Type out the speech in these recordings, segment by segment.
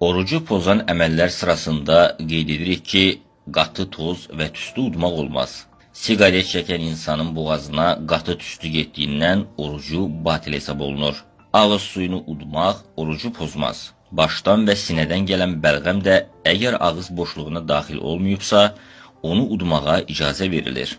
Orucu pozan əməllər sırasında qeyd edirik ki, qatı toz və tüstü udmaq olmaz. Siqaret çəkən insanın boğazına qatı tüstü getdiyindən orucu batil hesab olunur. Ağız suyunu udmaq orucu pozmaz. Başdan və sinədən gələn bəlğəm də əgər ağız boşluğuna daxil olmayıbsa, onu udmağa icazə verilir.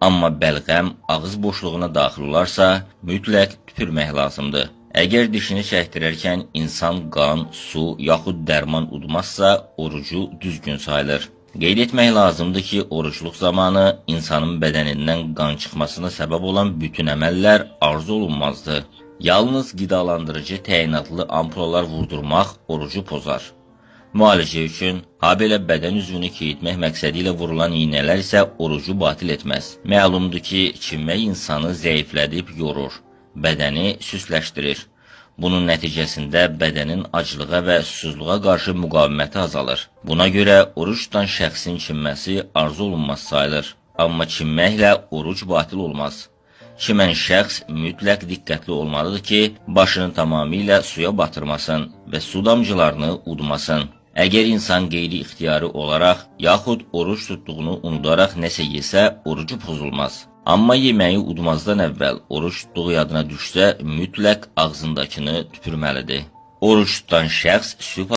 Amma bəlğəm ağız boşluğuna daxil olarsa, mütləq tüpürmək lazımdır. Əgər dişini çəkdirərkən insan qan, su yaxud dərman udmazsa, orucu düzgün sayılır. Qeyd etmək lazımdır ki, orucluq zamanı insanın bədənindən qan çıxmasına səbəb olan bütün əməllər arzu olunmazdır. Yalnız qidalandırıcı təyinatlı ampulalar vurdurmaq orucu pozar. Müalicə üçün, habelə bədən üzvünü keyitmək məqsədi ilə vurulan iynələr isə orucu batil etməz. Məlumdur ki, çimmək insanı zəiflədib yorur, bədəni süsləşdirir. Bunun nəticəsində bədənin aclığa və susuzluğa qarşı müqaviməti azalır. Buna görə oruç tutan şəxsin çimməsi arzu olunmaz sayılır. Amma çimməklə oruc batil olmaz. Çimən şəxs mütləq diqqətli olmalıdır ki, başını tamamilə suya batırmasın və su damcılarını udmasın. Əgər insan qeyri-ixtiyari olaraq yaxud oruç tutduğunu unudaraq nəsə yesə, orucu pozulmaz. Amma yeməyi udmazdan əvvəl oruç tutduğu yadına düşsə, mütləq ağzındakını tüpürməlidir. Oruç tutan şəxs sübh